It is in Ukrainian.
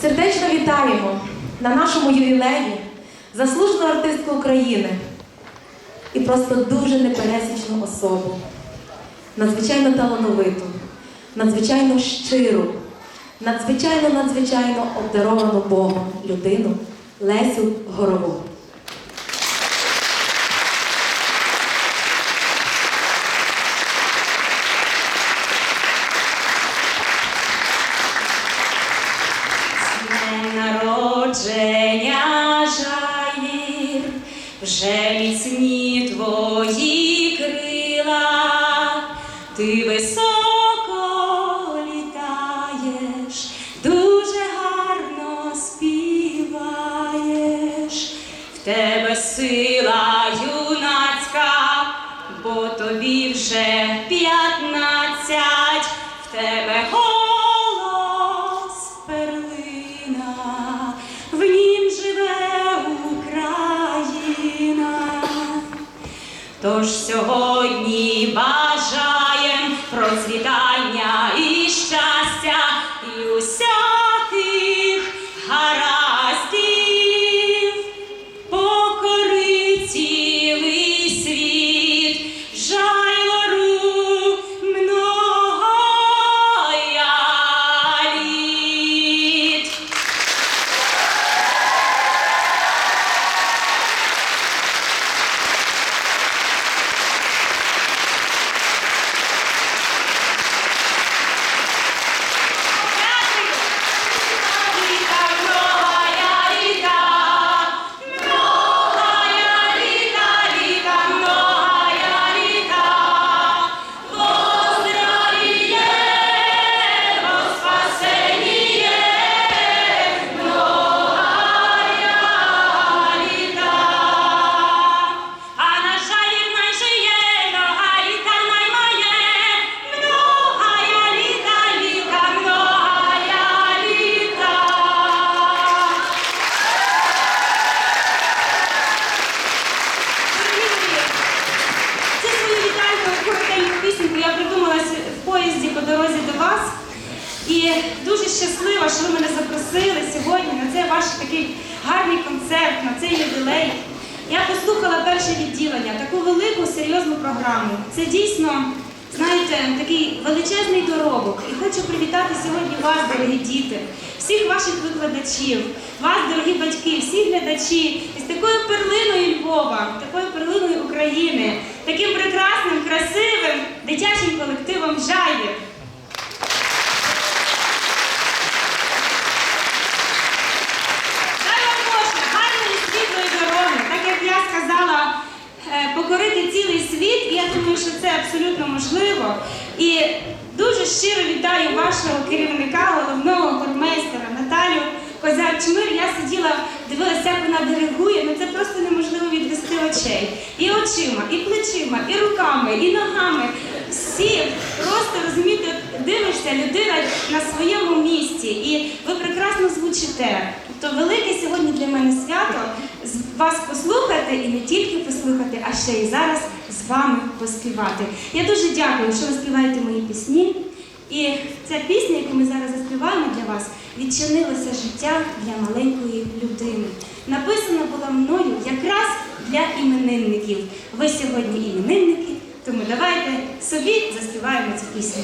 Сердечно вітаємо на нашому ювілеї заслужену артистку України і просто дуже непересічну особу, надзвичайно талановиту, надзвичайно щиру, надзвичайно надзвичайно обдаровану Богом людину Лесю Горову. Вже міцні твої крила, ти високо літаєш, дуже гарно співаєш, в тебе сила юнацька, бо тобі вже п'ятнадцять, Тож сьогодні Дуже щаслива, що ви мене запросили сьогодні на цей ваш такий гарний концерт, на цей ювілей. Я послухала перше відділення, таку велику серйозну програму. Це дійсно, знаєте, такий величезний доробок. І хочу привітати сьогодні вас, дорогі діти, всіх ваших викладачів, вас, дорогі батьки, всі глядачі, із такою перлиною Львова, такою перлиною України, таким прекрасним, красивим дитячим колективом Жайвір. Е, цілий світ, і я думаю, що це абсолютно можливо. І дуже щиро вітаю вашого керівника, головного хормейстера Наталю Козяр-Чмир. Я сиділа, дивилася, як вона диригує, ну це просто неможливо відвести очей. І очима, і плечима, і руками, і ногами. Всі просто розумієте, дивишся, людина на своєму місці, і ви прекрасно звучите. Тобто велике сьогодні для мене свято вас послухати і не тільки послухати, а ще і зараз з вами поспівати. Я дуже дякую, що ви співаєте мої пісні. І ця пісня, яку ми зараз заспіваємо для вас, відчинилося життя для маленької людини. Написана була мною якраз для іменинників. Ви сьогодні іменинники, тому давайте собі заспіваємо цю пісню.